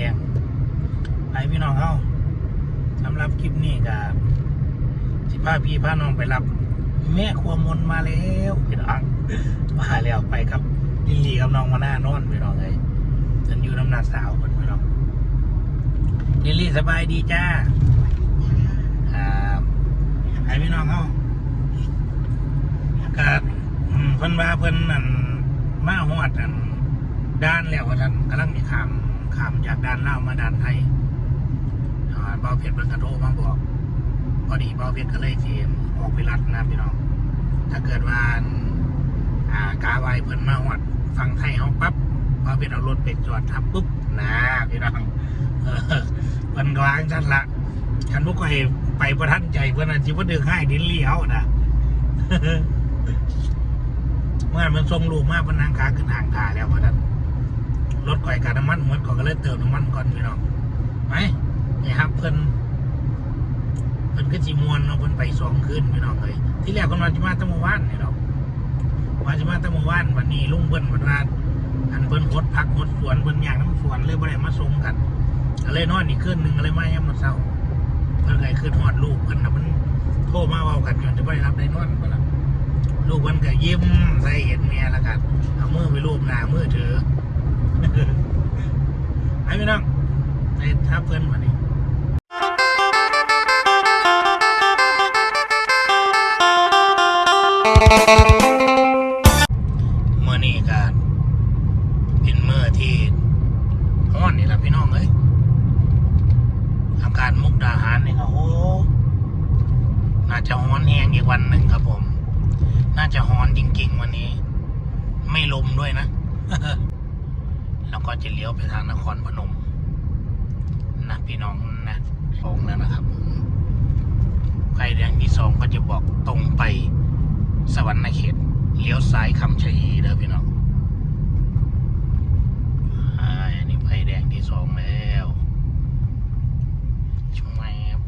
แรงไปพี่น้องเฮาสำหรับคลิปนี้ก็สิพาพี่พาน้องไปรับ แม่ครัวมนมาแล้วพี่น้องมาแล้วไปครับลิลลี่กับน้องมาหน้านอนพี่น้องเลยฉันอยู่น้ำหนาสาวคนพี่น้องลิลลี่สบายดีจ้าครับไปพี่น้องเฮาก็อืมเพิ่นว่าเพิ่นนั่นมาฮอดอันด้านแล้วว่าท่านกำลังมีขาม ขามจากด้านล่าวมาด้านไทยอ่าเบาเพชรเพิ่นกระโทมาบอก พอดีเบาเพชรก็เลยทีมออกไปรัดนะพี่น้อง ถ้าเกิดว่าอ่ากาไวเพิ่นมาหวัดฟังไทยเขาปั๊บเบาเพชรเอารถไปจอดทับปุ๊บนะพี่น้องเออเพิ่นก็วางชันละฉันพวกก็ให้ไปประทันใจเพิ่นน่ะจิว่าดึงให้ดินเลี้ยวนะเมื่อมันส่งลูกมาเพนังขาขึ้นห่างขาแล้วว่านั้น ก่อยกับน้ำมันเหมือนก่อนก็เลยเติมน้ำมันก่อนพี่น้องไหมนี่ครับเพิ่นเพิ่นก็จีมวนเนาะเพิ่นไปสองคืนพี่น้องเลยที่แรกเพิ่นมาจะมาตั้งเมื่อวานนี่เราว่าจะมาตั้งเมื่อวานวันนี้ลุงเพิ่นวันว่าอันเพิ่นหดพักหดสวนเพิ่นอยากน้ำสวนเลยบ่ได้มาส่งกันก็เลยนอนอีกคืนหนึ่งก็เลยมายามมื้อเช้าเพิ่นก็ให้คืนฮอดลูกเพิ่นนะเพิ่นโทรมาเว้ากันจนจะบ่ได้รับได้นอนเพิ่ล่ะลูกเพิ่นก็ยิ้มใส่เห็นแม่แล้วกันเอามือไปลูบหน้ามือถือ ไอ้พี่น้องไปทับเพิ่นวันนี้เมื่อนี้ก็เป็นเมื่อที่ฮ้อนนี่แหละพี่น้องเอ้ยอากาศมุกดาหารนี่ก็โอ้น่าจะฮ้อนแหงอีกวันหนึ่งครับผม น่าจะฮ้อนจริง ๆ วันนี้ ไม่ลมด้วยนะ แล้วก็จะเลี้ยวไปทางนครพนมนะพี่น้องนะลงแล้วนะครับไฟแดงที่สองก็จะบอกตรงไปสวรรค์เขตเลี้ยวซ้ายคำชะอีเด้อพี่น้องอันนี้ไฟแดงที่สองแล้วช่วงแมบ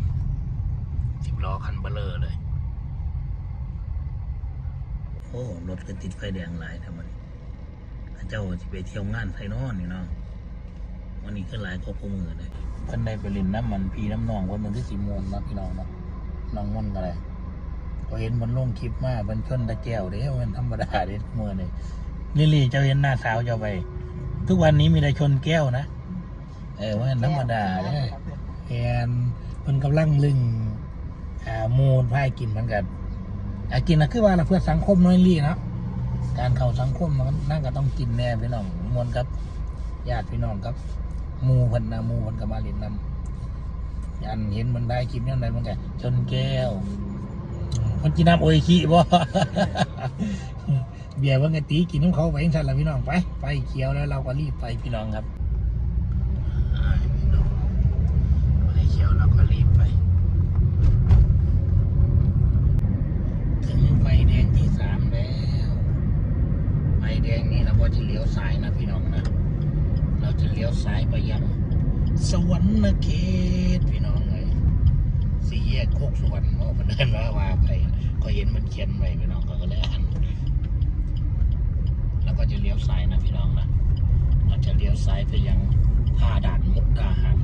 สิบล้อคันเบลเลอร์เลย โอ้ รถก็ติดไฟแดงหลายทำไมข้า เจ้าจะไปเที่ยวงานไทยนอนนี่เนาะวันนี้ก็หลายก็พมือเลยเพิ่นได้ไปเล่นน้ำมันพีน้ำนองวันมันที่สีม่วงนะพี่น้องเนาะน้องม่อนอะไรก็เห็นมันลงคลิปมาเป็นชนตะแก้วเด้มันธรรมดาเด้เมื่อนี่ลิลี่เจ้าเห็นหน้าสาวเจ้าไป ทุกวันนี้มีแต่ชนแก้วนะเออว่าธรรมดาเด้แอนมันกำลังลึงอ่ามูลพายกินเหมือนกันอะกินนะคือว่าเราเพื่อสังคมน้อยลี่เนาะ การเข้าสังคมมันน่าก็ต้องกินแน่พี่น้องมวลครับญาติพี่น้องครับมูพันนะมูพันกับมาเลินนำยันเห็นมันได้กินยังไงมันกันชนแก้วมันกินน้ำโออิชิบ่เบียร์ว่าไงตีกินน้ำเขาไปยังสั่นละพี่น้องไปไปเขียวแล้วเราก็รีบไปพี่น้องครับไปเขียวเราก็รีบไป ถึงไฟแดงที่สามแล้วไฟแดงนี้เราก็จะเลี้ ยวซ้ายนะพี่น้องนะ เราจะเลี้ยวซ้ายไปยัง สวรรค์เขตพี่น้องเลยสี่แยกโคกสวรรณเพราะมันเดินมาว่าไปก็เห็นมันเขียนไว้พี่น้องก็เลยอ่านแล้วก็จะเลี้ยวซ้ายนะพี่น้องนะเราจะเลี้ยวซ้ายไปยังท่าด่านมุกดาหาร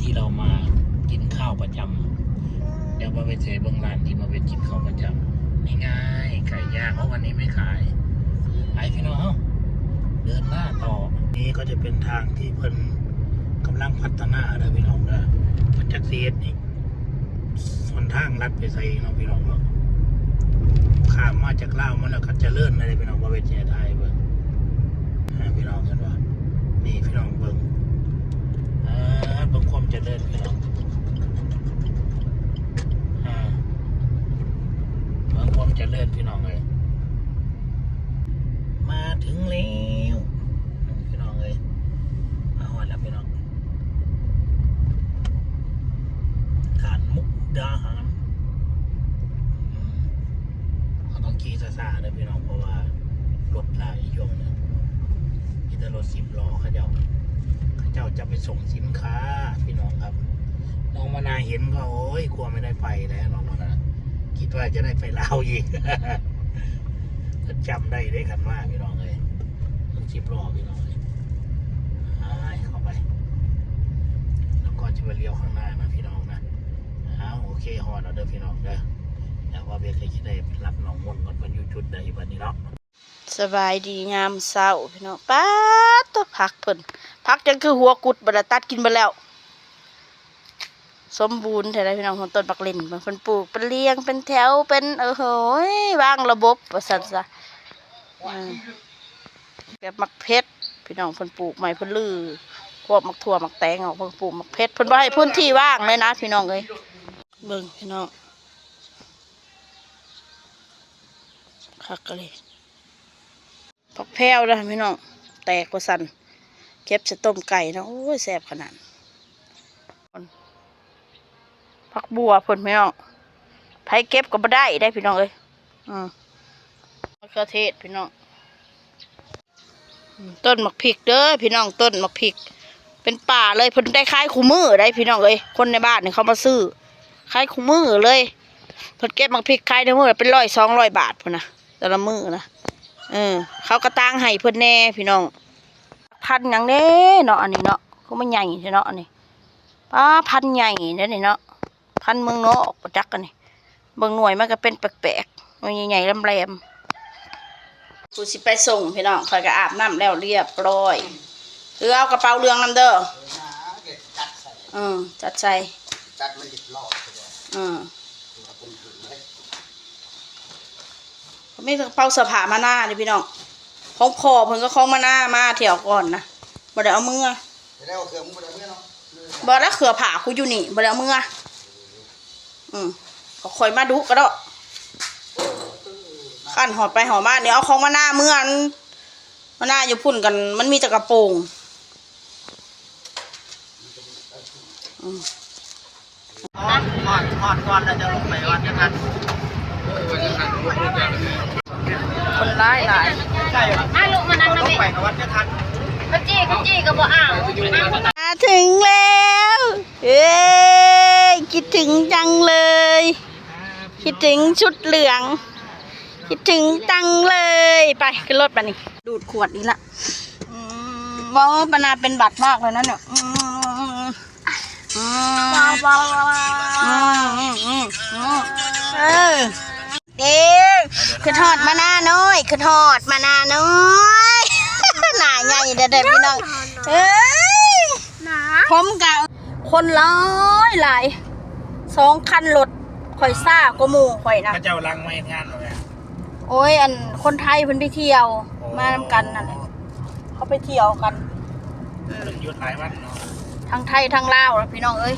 ที่เรามากินข้าวประจำเดี๋ยวมาไปเจอเบื้องร้านที่มาไปกินข้าวประจำนี่ไงไก่ย่างเพราะวันนี้ไม่ขาย ไปพี่น้อง เดินหน้าต่อ นี่ก็จะเป็นทางที่เพิ่นกำลังพัฒนาเด้อพี่น้องเด้อมันจาเสียดนี่ส่วนทางลัดไปใส่เนาะพี่น้องเนาะข้ามมาจากลาวมันแล้วก็จะเลื่อนอะไรพี่น้องว่าเป็นเจไทยเบิ่งอ่าพี่น้องกันว่านี่พี่น้องเบิ่งอ่าเบิ่งความจะเจริญพี่น้องอ่าเบิ่งความจะเจริญพี่น้องเลย มาถึงแล้วพี่น้องเลยมาหอดแล้วพี่น้องฐานมุกดาหารอืมเขาต้องขี่ซาๆเลยพี่น้องเพราะว่ารถหลายช่วงนึงมีแต่รถสิบล้อเขาเจ้าเขาเจ้าจะไปส่งสินค้าพี่น้องครับน้องมานาเห็นก็โอ้ยกลัวไม่ได้ไปแล้วน้องมานาคิดว่าจะได้ไปลาวอีก จำได้ได้กันว่าพี่น้องเลยรถสิบล้อพี่น้องเลยไปเข้าไป แล้วก็จะไปเลี้ยวข้างหน้านะพี่น้องนะอ้าวโอเคฮอนเอาเด้อพี่น้องเด้อแต่ว่าเบียร์เคยคิดได้รับน้องมนก่อนมันอยู่จุดใดบัดนี้เนาะสบายดีงามเศร้าพี่น้องป้าตัวผักเพิ่นผักจังคือหัวกุดบดตัดกินไปแล้ว สมบูรณ์แท้ๆพี่น้องของต้นปักเล่นมันเพิ่นปลูกเป็นเรียงเป็นแถวเป็นเออโหยวางระบบว่าซั่นซะ แบบมักเพชรพี่น้องเพิ่นปลูกใหม่เพิ่นลือพวกมักถั่วมักแตงออกเพิ่นปลูกมักเพชรเพิ่นบ่ให้พื้นที่ว่างเลยนะ พี่น้องเอ้ยเบิ่งพี่น้องคักกะเลยผักแพรวนะพี่น้องแตกกว่าสันเก็บจะต้มไก่นะโอ้ยแซ่บขนาดผักบัวเพิ่นพี่น้องไผเก็บก็บ่ได้ได้พี่น้องเอ้ยอืม มะเขือเทศพี่น้อง ต้นมะพริกเด้อพี่น้องต้นมะพริก เป็นป่าเลยเพิ่นได้ขายคู่มือได้พี่น้องเอ้ยคนในบ้านเนี่ยเขามาซื้อขายคู่มือเลยเพิ่นเก็บมะพริกขายในมือเป็นร้อยสองร้อยบาทพุ่นนะแต่ละมือนะเออเขาก็ตั้งให้เพื่นแน่พี่น้อง พันยังเด้เนาะอันนี้เนาะเขาไม่ใหญ่เนาะอันนี้ป้าพันใหญ่เด้อนี่เนาะพันเมืองเนอกประจักกันนี่เบิ่งหน่วยมันก็เป็นแปลกๆมันใหญ่ๆแหลมๆ กูสิไปส่งพี่น้องคอยก็อาบน้ำแล้วเรียบร้อยคือเอากระเป๋าเรืองนำเด้ออืมจัดใส่จัดมันหยิบรอบไปเลยอืมตัวปุ่มถึงเลยไม่กระเป๋าเสื้อผ้ามาหน้าเลยพี่น้องของพ่อเพิ่นก็ของมาหน้ามาเที่ยวก่อนนะบ่ได้เอามือจะได้เอาเครื่องมือไปเมื่อเนาะบอแล้วเขือผ่าคุอยู่นี่บอแล้วมึงอะอืมก็คอยมาดูก็ได้ ขั้นหอดไปหอดมาเดี๋ยวเอาของมาหน้าเมื่อนมาหน้าอยู่พุ่นกัน มันมีแต่กระโปรงอืมฮอดฮอดฮอดก่อนแล้วจะลงไปวัดกันคนร้ายหลายใช่อะลูกมานั่งลนะงแม่ไปกับวัดจะทันเขาจี้เขาจี้ก็บ่อ้าวมาถึงแล้วเอ้ยคิดถึงจังเลย คิดถึงชุดเหลือง คิดถึงจังเลยไปขึ้นรถไปนี่ดูดขวดนี้ละอืมว้าวปนาเป็นบัตรมากเลยนะเนี่ยอืมอืมว้าวว้าวว้าวอืมอืมอืมอืมเออเด็กคือทอดมาหน้าน้อยคือทอดมาหน้าน้อยหนาใหญ่เด็ดๆพี่น้องเอ้ยผมกับคนร้ายหลายสองคันรถข่อยซ่าก็มูข่อยนะพระเจ้าลังไม่งานหรอกแม่ โอ้ยอันคนไทยเพิ่นไปเที่ยวมานำกันนั่นแหละเขาไปเที่ยวกันอืมถึงยุดหลายวันเนาะทั้งไทยทั้งลาวแล้วพี่น้องเอ้ย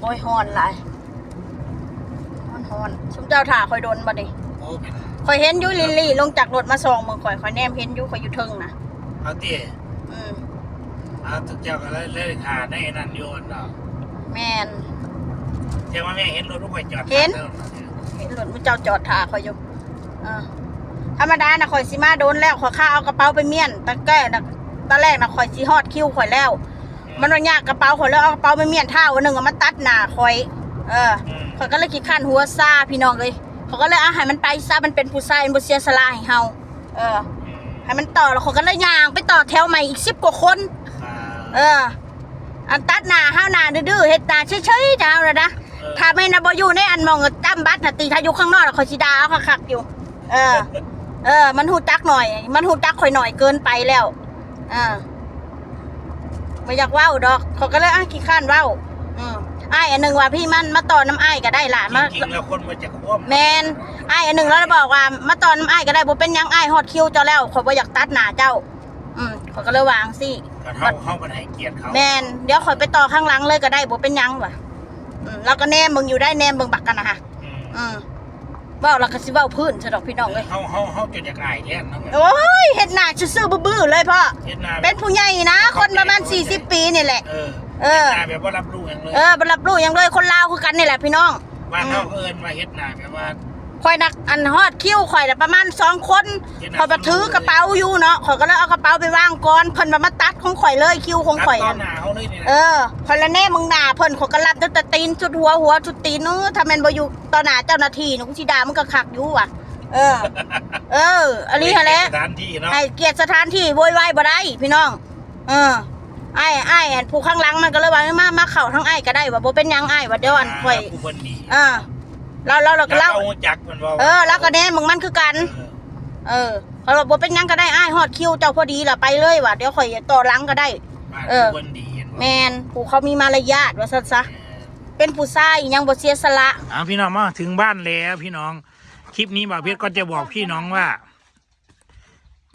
โอ้ยฮอนหลายฮอนฮอนชุมเจ้าถ่าข่อยโดนบ่ดิโอ้เป็นข่อยเห็นอยู่ลิลลี่ลงจากรถมาส่องเมืองข่อยข่อยแนมเห็นอยู่ข่อยอยู่เทิงนะเอาเตี้ยอืมเอาทุกเจ้าก็เลยเลยขาได้นั่นโยนเนาะแม่นเจ้าว่าแม่เห็นรถลูกไปจอดเห็นเห็นรถมุเจ้าจอดถ่าข่อยอยู่อ่า ธรรมดานะข่อยสิมาโดนแล้วข่อยข้าเอากระเป๋าไปเมียนตะแก้นะตอนแรกนะข่อยสิฮอดคิวข่อยแล้ว มันว่ายากกระเป๋าข่อยแล้วเอากระเป๋าไปเมียนเท่าหนึ่งเอามาตัดหน้าข่อย เอออืมข่อยก็เลยขี้ข้านหัวซาพี่น้องเลยเขาก็เลยเอาให้มันไปซะมันเป็นผู้ชายมันบ่เสียสละให้เฮาเออให้มันต่อแล้วเขาก็เลยย่างไปต่อแถวใหม่อีกสิบกว่าคนอ่าเออ อันตัดหน้าห้าวหน้าดื้อๆเฮ็ดตาเฉยๆจ้าเลยนะเออถ้าไม่นะบ่อยู่ในอันมองจำบัตรน่ะตีถ้าอยู่ข้างนอกน่ะข่อยสิด่าเอาคักๆอยู่ เออ เออ มันหูจักหน่อย มันหูจักข่อยหน่อยเกินไปแล้วอ่าไม่อยากเว้าดอกเขาก็เลยอ้างขี้ข้านเว้าอืมอ้ายอันหนึ่งว่าพี่มันมาต่อน้ำอ้ายก็ได้ล่ะมา จริงๆแล้วคนมันจะคว่ำแมนอ้ายอันหนึ่งแล้วบอกว่ามาต่อน้ำอ้ายก็ได้บ่เป็นหยังอ้ายฮอดคิวเจ้าแล้วข่อยบ่อยากตัดหน้าเจ้า อืมเขาก็เลยวางสิก็เข้าเข้ามาให้เกียรติเขาแมนเดี๋ยวข่อยไปต่อข้างหลังเลยก็ได้บ่เป็นหยังว่ะอืมแล้วก็แนมมึงอยู่ได้แนมเบิ่งบักกันนะฮะอืมอืม เว้าแล้วก็สิเว้าพื้นซะดอกพี่น้องเอ้ยเขาเขาเขาจนจะกลายแทนนะแม่โอ้ยเฮ็ดหน้าซื่อๆบื้อๆเลยพ่อเห็นหน้าเป็นผู้ใหญ่นะ คนประมาณ 40 ปีนี่แหละ เออเออเฮ็ดหน้าแบบว่ารับรู้อย่างเลยเออบ่รับรู้หยังเลยคนลาวคือกันนี่แหละพี่น้อง บ้านเขาเอินมาเฮ็ดหน้าแบบว่า ข่อยนักอันฮอดคิวข่อยน่ะประมาณสองคนเห็นหน้าข่อยมาถือกระเป๋าอยู่เนาะข่อยก็เลยเอากระเป๋าไปวางก่อนเพิ่นมามาตัดของข่อยเลยคิวของข่อยตัดตอน่ะนหน้าเขาเลยนี่นะเออข่อยละแน่มึงด่าเพิ่นข่อยก็รับตั้งแต่ตีนจุดหัวหัวจุดตีนเออถ้าแม่นบ่อยู่ต่อหน้าเจ้าหน้าที่หนูสิด่ามึงก็คักอยู่ว่ะ เออ เอออันนี้ฮะแหละสถานที่เนาะให้เกียรติสถานที่โวยวายบ่ได้พี่น้อง เอเออไอ้ไอ้อันผู้ข้างหลังมันก็เลยว่ามามาเข้าทั้งไอ้ก็ได้ว่าบ่เป็นหยังไอ้ว่าเดี๋ยวอันข่อยผู้คนดีเออ เราเราเราก็แล้เล่าวจักมันว่าเออแล้วก็แน่มึงมันคือกัน เออเขาบอกบ่เป็นหยังก็ได้อ้ายฮอดคิวเจ้าพอดีล่ะไปเลยว่ะเดี๋ยวข่อยต่อหลังก็ได้ เออผู้คนดีเห็นบ่แมนผู้เขามีมารยาทว่าซั่นซะเป็นผู้ชายยังบ่เสียสละอ่าพี่น้องมาถึงบ้านแล้วพี่น้อง คลิปนี้บ่าวเพชรก็จะบอกพี่น้องว่า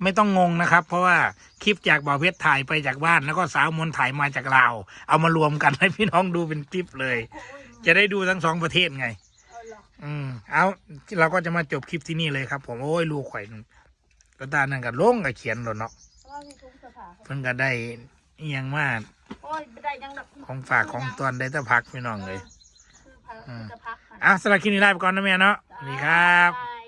ไม่ต้องงงนะครับ เพราะว่าคลิปจากบ่าวเพชรถ่ายไปจากบ้าน แล้วก็สาวมนต์ถ่ายมาจากลาวเอามารวมกันให้พี่น้องดูเป็นคลิปเลย จะได้ดูทั้งสองประเทศไง อืมเอาเราก็จะมาจบคลิปที่นี่เลยครับ ผมโอ้ยลูกข่อยกระตานั่นก็ลงกับเขียนแล้วเนาะเพิ่นก็ได้อหยังมากโอ้ยได้ยังดอกของฝากของตอนได้แตะพักพี่น้องเลยคือพักอืมจะพักค่ะอะสำหรับคลิปนี้ลาไปก่อนนะแม่เนาะสวัสดีครับบาย